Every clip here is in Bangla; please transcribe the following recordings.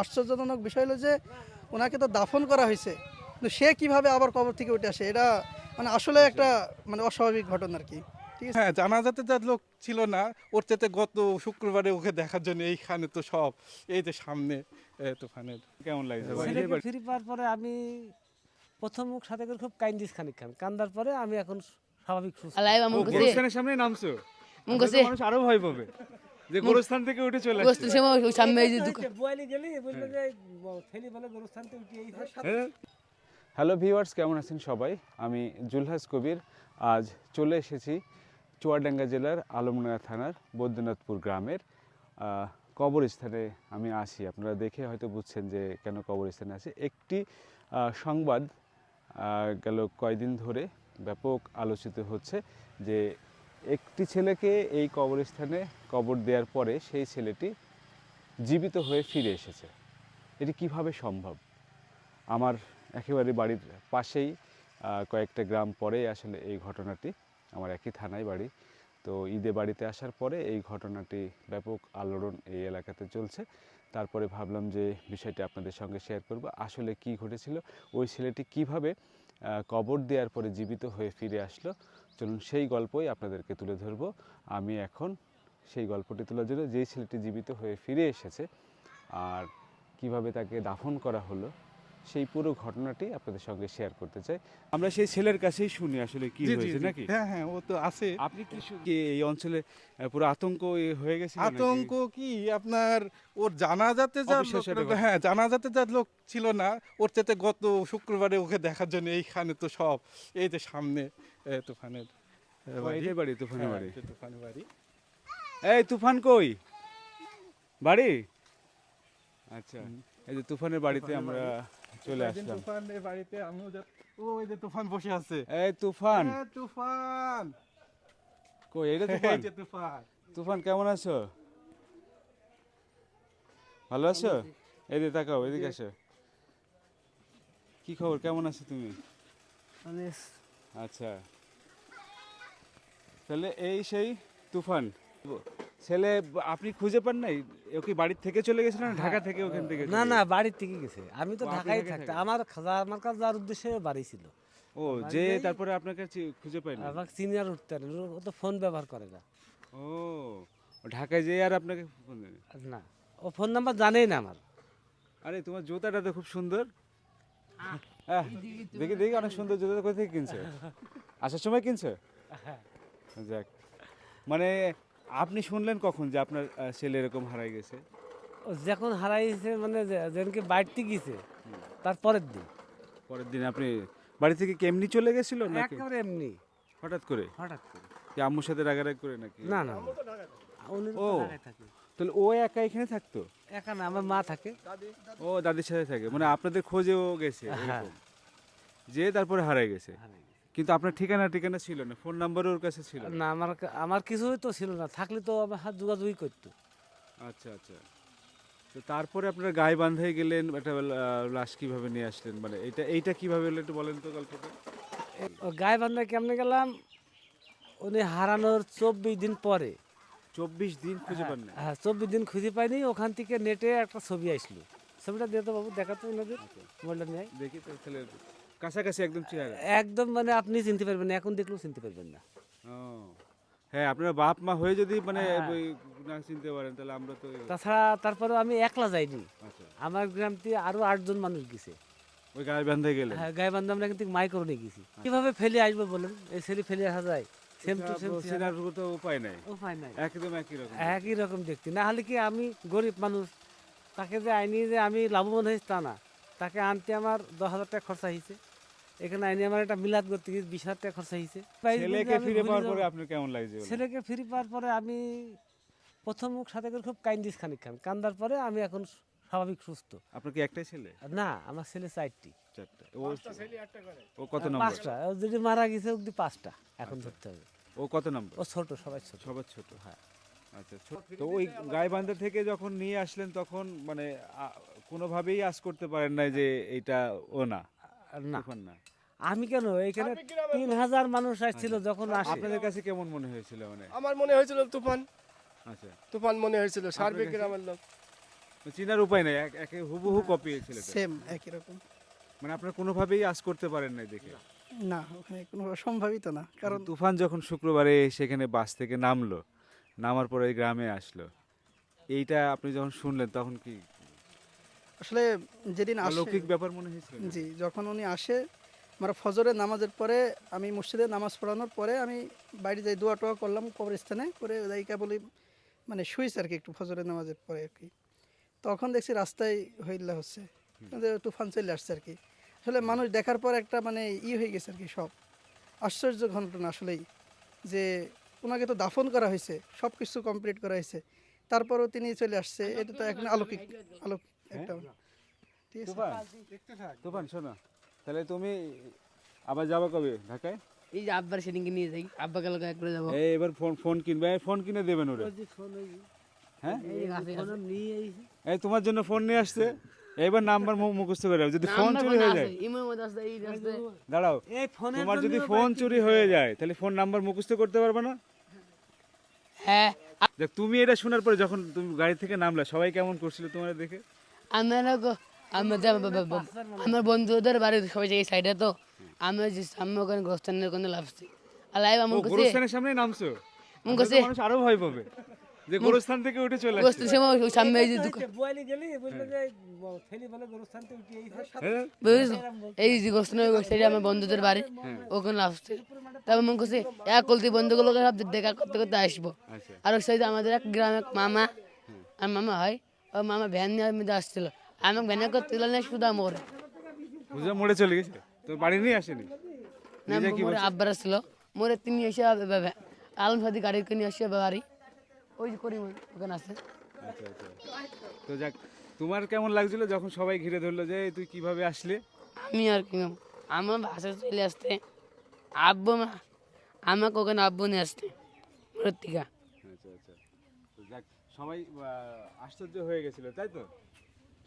আশ্চর্যজনক বিষয় হলো যে ওনাকে তো দাফন করা হয়েছে। কিন্তু সে কীভাবে আবার কবর থেকে উঠে আসে এটা মানে আসলে একটা মানে অস্বাভাবিক ঘটনা আর কি। হ্যাঁ জানাজাতে যার লোক ছিল না ওর চাইতে গত শুক্রবারে ওকে দেখার জন্য এইখানে তো সব এই যে সামনে তুফানের। কেমন লাগছে? ফিরে পাওয়ার পরে আমি প্রথম মুখ সাথে করে খুব কাইন্দিস খানিক খান। কান্দার পরে আমি এখন স্বাভাবিক সুস্থ। সামনে নামছো। মন মানুষ আরও ভয় পাবে। যে গোরস্থান থেকে উঠে চলে আসছে। ওই সামনে এই যে দোকান বুয়ালি গেলি বলল যে ফেলি বলে গোরস্থান থেকে উঠে এই হ্যালো ভিউয়ার্স কেমন আছেন সবাই? আমি জুলহাস কবির। আজ চলে এসেছি চুয়াডাঙ্গা জেলার আলমডাঙ্গা থানার বৈদ্যনাথপুর গ্রামের। কবরস্থানে আমি আসি আপনারা দেখে হয়তো বুঝছেন যে কেন কবরস্থানে আসি একটি সংবাদ গেল কয়দিন ধরে ব্যাপক আলোচিত হচ্ছে যে একটি ছেলেকে এই কবরস্থানে কবর দেওয়ার পরে সেই ছেলেটি জীবিত হয়ে ফিরে এসেছে। এটি কীভাবে সম্ভব? আমার একেবারে বাড়ির পাশেই কয়েকটা গ্রাম পরে আসলে এই ঘটনাটি। আমার একই থানায় বাড়ি। তো ঈদে বাড়িতে আসার পরে এই ঘটনাটি ব্যাপক আলোড়ন এই এলাকাতে চলছে। তারপরে ভাবলাম যে বিষয়টি আপনাদের সঙ্গে শেয়ার করব। আসলে কি ঘটেছিল? ওই ছেলেটি কীভাবে কবর দেওয়ার পরে জীবিত হয়ে ফিরে আসলো? চলুন সেই গল্পই আপনাদেরকে তুলে ধরবো। আমি এখন সেই গল্পটি তোলার জন্য যেই ছেলেটি জীবিত হয়ে ফিরে এসেছে আর কীভাবে তাকে দাফন করা হলো সেই পুরো ঘটনাটি আপনাদের সঙ্গে শেয়ার করতে চাই। আমরা সেই ছেলের কাছেই শুনি আসলে কি হয়েছে নাকি? হ্যাঁ হ্যাঁ ও তো আছে। আপনি কি কি এই অঞ্চলে পুরো আতঙ্ক হয়ে গেছে আতঙ্ক কি? আপনার ওর জানাজাতে ঘটনা। হ্যাঁ জানাজাতে যার লোক ছিল না ওর চাইতে গত শুক্রবারে ওকে দেখার জন্য এইখানে তো সব এই যে সামনে। তুফানের বাড়ি। বাড়ি? তুফানের হ্যাঁ, বাড়ি। তুফানের বাড়ি। এই তুফান কই? বাড়ি? আচ্ছা এই যে তুফানের বাড়িতে আমরা চলে আসলাম। তুফানের বাড়িতে আমিও ও ওই যে তুফান বসে আছে। এই তুফান। তুফান। কই এটা এই তুফান? তুফান। তুফান কেমন আছো? ভালো আছো? এই যে তাকাও এদিকে আসো। কি খবর? কেমন আছো তুমি? আচ্ছা। তাহলে এই সেই তুফান। ছেলে আপনি খুঁজে পান নাই? ও কি বাড়ির থেকে চলে গেছিল না ঢাকা থেকে ওখান থেকে না না বাড়ির থেকে গেছে। আমি তো ঢাকায় থাকতাম। আমার খাজা আমার কাছে যাওয়ার উদ্দেশ্যে বাড়ি ছিল। ও যে তারপরে আপনাকে খুঁজে পাই না আমাকে সিনিয়র উঠতে পারে না, ও তো ফোন ব্যবহার করে না। ও ঢাকায় যেয়ে আর আপনাকে ফোন না ও ফোন নাম্বার জানেই না আমার। আরে তোমার জুতাটা তো খুব সুন্দর। দেখি দেখি অনেক সুন্দর জুতা কোথা থেকে কিনছো? আসার সময় কিনছো? যাক। মানে আপনি শুনলেন কখন যে আপনার ছেলে এরকম হারাই গেছে? যখন হারাইছে মানে যে- যেদিনকে বাড়িতে গেছে তার পরের দিন। পরের দিন আপনি বাড়ি থেকে কেমনি চলে গেছিল নাকি? একেবারে এমনি। হঠাৎ করে? হঠাৎ করে। কি আম্মুর সাথে রাগারাগ করে নাকি? না না উনি তো ও। তাহলে ও একা এখানে থাকতো? একা না আমার মা থাকে। ও দাদির সাথে থাকে মানে আপনাদের খোঁজেও গেছে হ্যাঁ। যে তারপরে হারাই গেছে। কিন্তু আপনার ঠিকানা ঠিকানা ছিল না ফোন নাম্বারও ওর কাছে ছিল না। আমার আমার কিছুই তো ছিল না থাকলে তো আমার হাত যোগাযোগই করতো। আচ্ছা আচ্ছা। তো তারপরে আপনার গায়ে বাঁধাই গেলেন একটা লাশ কীভাবে নিয়ে আসলেন? মানে এইটা এইটা কীভাবে হলো একটু বলেন তো গল্পটা। ও গায়ে বান্ধা কেমনে গেলাম? উনি হারানোর চব্বিশ দিন পরে। চব্বিশ দিন খুঁজে পান না হ্যাঁ চব্বিশ দিন খুঁজে পাইনি ওখান থেকে নেটে একটা ছবি আসলো। ছবিটা দিয়ে তো বাবু দেখাতো ওনাদের মোবাইলটা নিয়ে দেখি তো তাহলে কাছাকাছি একদম চেহারা। একদম মানে আপনি চিনতে পারবেন না এখন দেখলেও চিনতে পারবেন না। হ্যাঁ আপনার বাপ মা হয়ে যদি মানে হ্যাঁ। ওই না চিনতে পারেন তাহলে আমরা তো তাছাড়া তারপরে আমি একলা যাইনি। আচ্ছা। আমার গ্রাম থেকে আরও আটজন মানুষ গেছে। ওই গায়ে বাঁধে গেলেন? হ্যাঁ গায়ে বান্ধব আমরা কিন্তু মাই করে নিয়ে গেছি। কীভাবে ফেলে আসব বলেন? এই ছেলে ফেলে আসা যায়। সেম টু সেম চেনার তো উপায় নাই। উপায় নাই। একদম একই রকম একই রকম দেখতে। না হলে কি আমি গরিব মানুষ তাকে যে আইনি যে আমি লাভবান হয়েছি তা না। তাকে আনতে আমার দশ হাজার টাকা খরচা হয়েছে। এখানে আইনি আমার একটা মিলাদ করতে গিয়ে বিশ হাজার টাকা খরচা হয়েছে। ছেলেকে ফিরে পাওয়ার পরে আপনার কেমন লাগছে ছেলেকে ফিরে পাওয়ার পরে আমি প্রথম মুখ সাথে করে খুব কাইন্ডিস খানিক খান। কান্দার পরে আমি এখন স্বাভাবিক সুস্থ। আপনার কি একটাই ছেলে? না আমার ছেলে চারটি। চারটা। ও ও কত নম্বর? পাঁচটা ও যদি মারা গেছে অব্দি পাঁচটা। এখন ধরতে হবে। ও কত নম্বর? ও ছোট সবাই ছোট। সবার ছোট হ্যাঁ। আচ্ছা ছোট তো ওই গাইবান্ধা থেকে যখন নিয়ে আসলেন তখন মানে কোনোভাবেই আশ করতে পারেন না যে এটা ও না। আর না। না। আমি কেন? এখানে তিন হাজার মানুষ আসছিল যখন আসে। আপনাদের কাছে কেমন মনে হয়েছিল মানে? আমার মনে হয়েছিল তুফান। আচ্ছা। তুফান মনে হয়েছিল সার্বিক? গ্রামের লোক। চিনার উপায় নেই এক- একে হুবহু কপি ছেলেটা সেম একই রকম। মানে আপনারা কোনোভাবেই আজ করতে পারেন নাই দেখে? না ওখানে কোনো সম্ভাবিত না কারণ কারণ তুফান যখন শুক্রবারে সেখানে বাস থেকে নামলো নামার পরে এই গ্রামে আসলো। এইটা আপনি যখন শুনলেন তখন কি আসলে যেদিন আসে অলৌকিক ব্যাপার মনে হয়েছিল না? জি যখন উনি আসে আমরা ফজরের নামাজের পরে আমি মসজিদে নামাজ পড়ানোর পরে আমি বাইরে যাই দোয়া টোয়া করলাম কবরস্থানে করে যাইকা বলি মানে শুয়েছে আর কি একটু ফজরের নামাজের পরে আর কি। তখন দেখছি রাস্তায় হইলা হচ্ছে। তুফান চলে আসছে আর কি। আসলে মানুষ দেখার পর একটা মানে ই হয়ে গেছে আর কি সব। আশ্চর্য ঘটনা আসলেই যে ওনাকে তো দাফন করা হয়েছে সব কিছু কমপ্লিট করা হয়েছে। তারপরও তিনি চলে আসছে। এটা তো এখন আলৌকিক আলোক একটা ঠিক আছে। তুফান তুফান শোনো। তাহলে তুমি আবার যাবে কবে? ঢাকায়? এই যে আব্বার সেদিনকে নিয়ে যাই। আব্বা কালকে একবারে যাব। এবার ফোন ফোন কিনবে ফোন কিনে দেবেন ওরা। ওই যে ফোন ওই হ্যাঁ? এই যে কাছে ফোন নিয়ে আইছি। এই তোমার জন্য ফোন নিয়ে আসছে। এইবার নাম্বার মুখস্থ করে যদি ফোন চুরি হয়ে যায় দাঁড়াও। তোমার যদি ফোন চুরি হয়ে যায়। তাহলে ফোন নাম্বার মুখস্থ করতে পারবে না? হ্যাঁ। দেখ তুমি এটা শোনার পরে যখন তুমি গাড়ি থেকে নামলা সবাই কেমন করছিল তোমার দেখে? আমরা আমরা যা- আমার বন্ধুদের বাড়ি সবাই জায়গায় সাইডে তো। আমরা যে সামনে ওখানে গোস্তানের ওখানে লাভছি আর লাইভ আমার কাছে গোরস্থানের সামনে নামছো। কাছে মানুষ আরও ভয় পাবে। যে গোরস্থান থেকে উঠে চলে আসছে। সময় ওই সামনে এই যে দোকান গেলি বুঝলে যে ফেলি বলে গরুস্থান থেকে উঠে আইছে হ্যাঁ? এই যে সাইডে আমার বন্ধুদের বাড়ি। ওখানে লাভছি তারপর মন করছে এক কলতি বন্ধুগুলোকে সব দেখা করতে করতে আসব। আচ্ছা। আর ওই সাইডে আমাদের এক গ্রামে মামা আর মামা হয় ও মামা ভ্যান নিয়ে মধ্যে আসছিল। আমাকে ভ্যানে করতে দিল না শুধু মোর বুঝে মরে চলে গেছে? তো বাড়ি নিয়ে আসেনি? না আব্বার আসছিল। মোরে তিনি এসে আলম সাদি গাড়ি করে নিয়ে আসছে বাড়ি। ওই যে করি ওখানে আছে। আচ্ছা আচ্ছা। তো যাক তোমার কেমন লাগছিল যখন সবাই ঘিরে ধরলো যে তুই কীভাবে আসলে? আমি আর কি আমার বাসা চলে আসতে আব্বু মা আমাকে ওখানে আব্বু নিয়ে আসতে মোর থেকে আচ্ছা আচ্ছা। তো যাক সবাই আশ্চর্য হয়ে গেছিল তাই তো?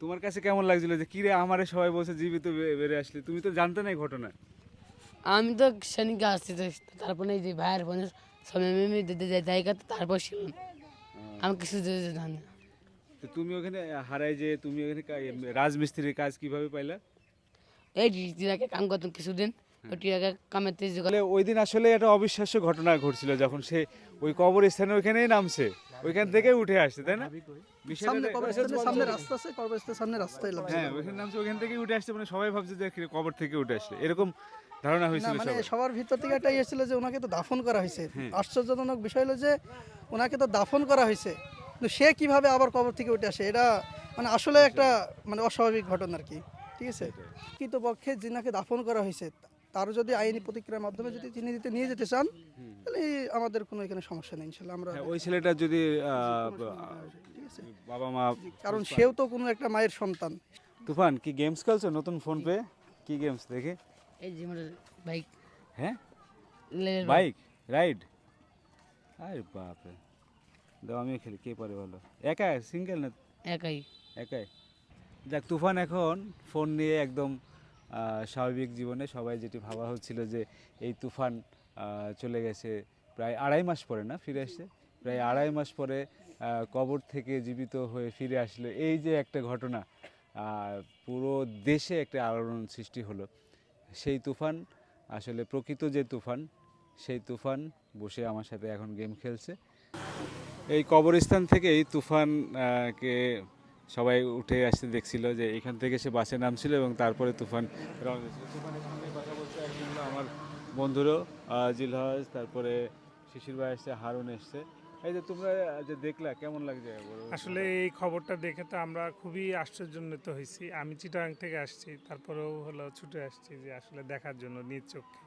তোমার কাছে কেমন লাগছিল যে কিরে আমারে সবাই বলছে জীবিত বেড়ে আসলে? তুমি তো জানতে না এই ঘটনা। আমি তো সেদিনকে আসছি তারপরে এই যে ভাইয়ের ফোনে সবাই মিমি জায়গা তারপর ছিলাম। আমি কিছু জানি না তো তুমি ওখানে হারাই যে তুমি ওখানে কা- রাজমিস্ত্রির কাজ কীভাবে পাইলা? এই কাম করতাম কিছুদিন ওই তাহলে ওই দিন আসলে একটা অবিশ্বাস্য ঘটনা ঘটছিল যখন সে ওই কবরস্থানে ওইখানেই নামছে। ওইখান থেকে উঠে আসছে তাই না? বিষয়টা সামনে দে- কবরস্থানের সামনে রাস্তা আছে কবরস্থানের সামনে রাস্তায় হ্যাঁ ওইখানে নামছে ওইখান থেকে উঠে আসছে মানে সবাই ভাবছে যে কি কবর থেকে উঠে আসলে এরকম ধারণা হয়েছিল মানে সবার। ভিতর থেকে একটা ইয়ে ছিল যে ওনাকে তো দাফন করা হয়েছে। হ্যাঁ। আশ্চর্যজনক বিষয় হলো যে ওনাকে তো দাফন করা হয়েছে। কিন্তু সে কীভাবে আবার কবর থেকে উঠে আসে এটা মানে আসলে একটা মানে অস্বাভাবিক ঘটনা আর কি। ঠিক আছে? কিন্তু পক্ষে যিনাকে দাফন করা হয়েছে তারও যদি আইনি প্রতিক্রিয়ার মাধ্যমে যদি তিনি দিতে নিয়ে যেতে চান তাহলে আমাদের কোনো এখানে সমস্যা নেই ইনশাল্লাহ আমরা হ্যাঁ, ওই ছেলেটা যদি ঠিক আছে? বাবা মা কারণ সেও তো কোনো একটা মায়ের সন্তান। তুফান কি গেমস খেলছো? নতুন ফোন পে কি গেমস দেখে? এই যে মোর বাইক হ্যাঁ? বাইক রাইড আরে বাপরে। দাও আমিও খেলি কে পারে ভালো একা সিঙ্গেল না? একাই। একাই। দেখ তুফান এখন ফোন নিয়ে একদম স্বাভাবিক জীবনে সবাই যেটি ভাবা হচ্ছিল যে এই তুফান চলে গেছে প্রায় আড়াই মাস পরে না ফিরে আসছে প্রায় আড়াই মাস পরে কবর থেকে জীবিত হয়ে ফিরে আসলো। এই যে একটা ঘটনা পুরো দেশে একটা আলোড়ন সৃষ্টি হলো। সেই তুফান আসলে প্রকৃত যে তুফান সেই তুফান বসে আমার সাথে এখন গেম খেলছে। এই কবরস্থান থেকেই তুফান আহ, কে সবাই উঠে আসতে দেখছিল যে এখান থেকে সে বাসে নামছিল এবং তারপরে তুফান তুফানের সঙ্গে কথা একজন আমার বন্ধুরও জিলহজ তারপরে শিশির ভাই এসছে হারুন এসছে। এই যে তোমরা যে দেখলা কেমন লাগছে? আসলে এই খবরটা দেখে তো আমরা খুবই আশ্চর্যান্বিত হয়েছি। আমি চিটাং থেকে আসছি তারপরেও হলো ছুটে আসছি যে আসলে দেখার জন্য নিজ চোখে।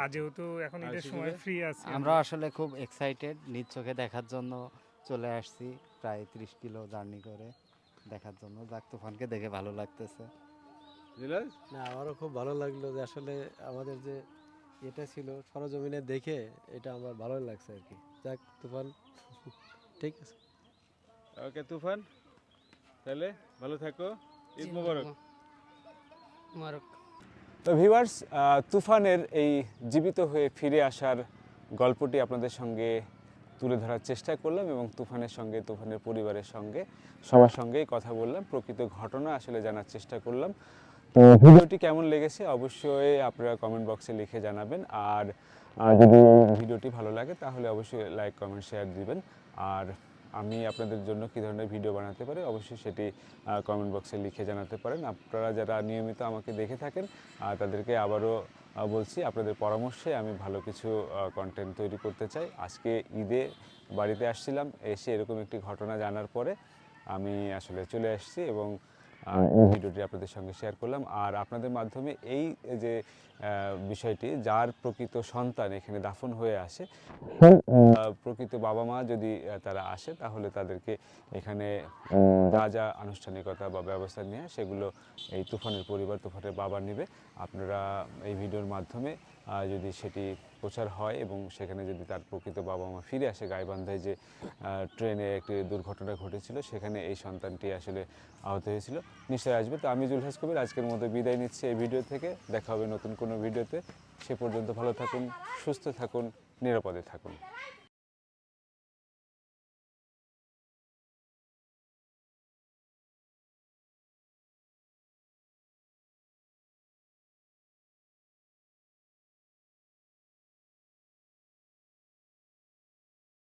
আর যেহেতু এখন ঈদের সময় ফ্রি আছি আমরা আসলে খুব এক্সাইটেড নিজ চোখে দেখার জন্য চলে আসছি প্রায় ত্রিশ কিলো জার্নি করে দেখার জন্য। যাক তুফানকে দেখে ভালো লাগতেছে? না আমারও খুব ভালো লাগল যে আসলে আমাদের যে এটা ছিল সরজমিনে দেখে এটা আমার ভালো লাগছে আর কি। যাক তুফান। ঠিক আছে। ওকে তুফান। তাহলে ভালো থাকো। ঈদ মোবারক। মোবারক। তো ভিউয়ার্স তুফানের এই জীবিত হয়ে ফিরে আসার গল্পটি আপনাদের সঙ্গে তুলে ধরার চেষ্টা করলাম এবং তুফানের সঙ্গে তুফানের পরিবারের সঙ্গে সবার সঙ্গেই কথা বললাম। প্রকৃত ঘটনা আসলে জানার চেষ্টা করলাম। তো ভিডিওটি কেমন লেগেছে অবশ্যই আপনারা কমেন্ট বক্সে লিখে জানাবেন। আর যদি ভিডিওটি ভালো লাগে তাহলে অবশ্যই লাইক কমেন্ট শেয়ার দিবেন। আর আমি আপনাদের জন্য কী ধরনের ভিডিও বানাতে পারি অবশ্যই সেটি কমেন্ট বক্সে লিখে জানাতে পারেন। আপনারা যারা নিয়মিত আমাকে দেখে থাকেন তাদেরকে আবারও বলছি আপনাদের পরামর্শে আমি ভালো কিছু কন্টেন্ট তৈরি করতে চাই। আজকে ঈদে বাড়িতে আসছিলাম এসে এরকম একটি ঘটনা জানার পরে আমি আসলে চলে আসছি এবং এই ভিডিওটি আপনাদের সঙ্গে শেয়ার করলাম। আর আপনাদের মাধ্যমে এই যে বিষয়টি যার প্রকৃত সন্তান এখানে দাফন হয়ে আসে। প্রকৃত বাবা মা যদি তারা আসে তাহলে তাদেরকে এখানে যা যা আনুষ্ঠানিকতা বা ব্যবস্থা নিয়ে সেগুলো এই তুফানের পরিবার তুফানের বাবা নেবে। আপনারা এই ভিডিওর মাধ্যমে যদি সেটি প্রচার হয় এবং সেখানে যদি তার প্রকৃত বাবা মা ফিরে আসে গাইবান্ধায় যে ট্রেনে একটি দুর্ঘটনা ঘটেছিল সেখানে এই সন্তানটি আসলে আহত হয়েছিল। নিশ্চয়ই আসবে। তো আমি জুলহাস কবির আজকের মতো বিদায় নিচ্ছি এই ভিডিও থেকে। দেখা হবে নতুন কোনো ভিডিওতে সে পর্যন্ত ভালো থাকুন সুস্থ থাকুন নিরাপদে থাকুন।